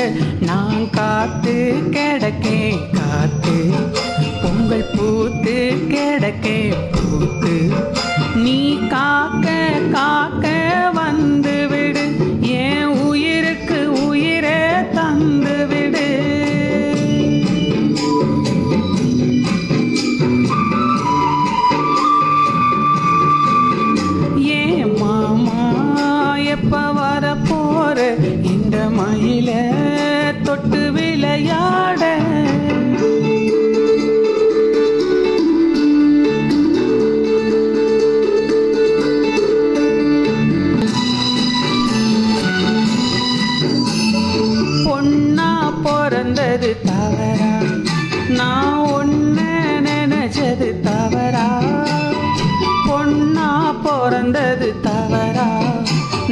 தொட்டு நான் காத்து கிடக்கேன் காத்து. பொங்கல் பூத்து கிடக்கேன் பூத்து.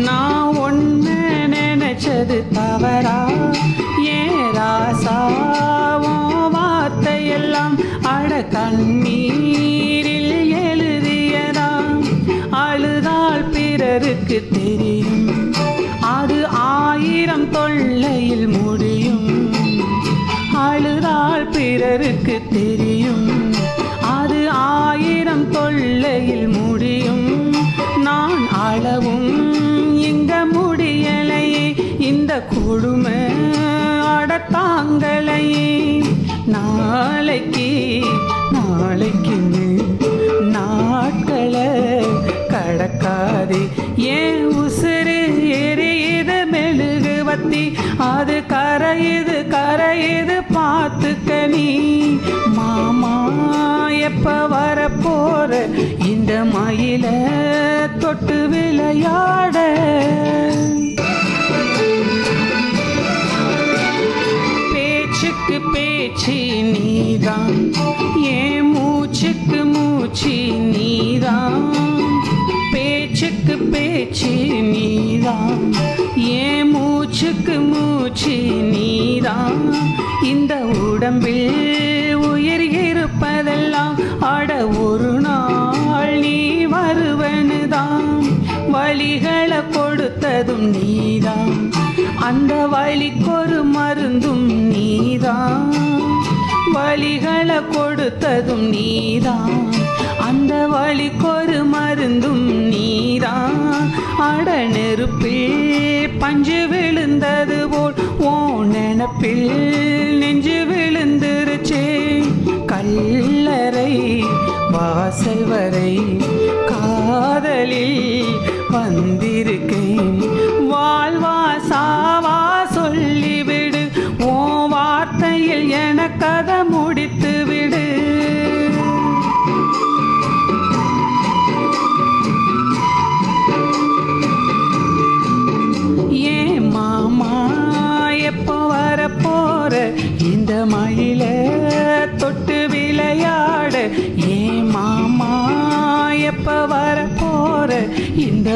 நான் ஒன்ன நினைச்சது தவறா? ஏன் ராசாவும் வார்த்தையெல்லாம் அட கண்ணீர். இந்த கொடுமை அடத்தாங்கலையே நாளைக்கு நாளைக்கு நாட்களை கடக்காது. ஏன் உசுறு எரியுது மெழுகுவத்தி அது கரையுது கரையுது பார்த்துக்க நீ. மாமா எப்ப வரப்போற? இந்த மயில தொட்டு விளையாட. பேச்சுக்கு பேச்சு நீதான். ஏன் மூச்சுக்கு மூச்சு நீதான். பேச்சுக்கு பேச்சு நீதான். ஏன் மூச்சுக்கு மூச்சு நீதான். இந்த உடம்பில் வழிகளை கொடுத்ததும் நீதான் அந்த வழிக்கொரு மருந்தும் நீதான் வழிகளை கொடுத்ததும் நீதான் அந்த வழிக்கொரு மருந்தும் நீதான் அட நெருப்பில் பஞ்சு விழுந்தது போல் ஓ நெனப்பில் நெஞ்சு விழுந்துருச்சே. கல்லறை வாசல் வரை வந்திருக்கேன்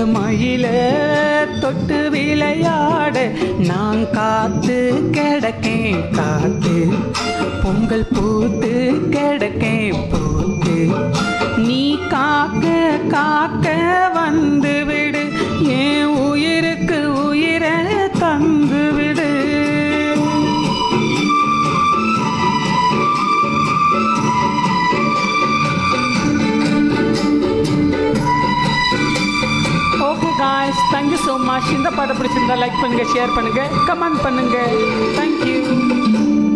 மயில தொட்டு விளையாட. நான் காத்து கிடக்கேன் காத்து. பொங்கல் பூத்து கிடக்கேன் பூத்து. நீ காக்க காக்க வந்து விடு. ஏன் ஸோ மச் இந்த பாட்டை பிடிச்சிருந்தா லைக் பண்ணுங்கள் ஷேர் பண்ணுங்கள் கமெண்ட் பண்ணுங்கள் தேங்க்யூ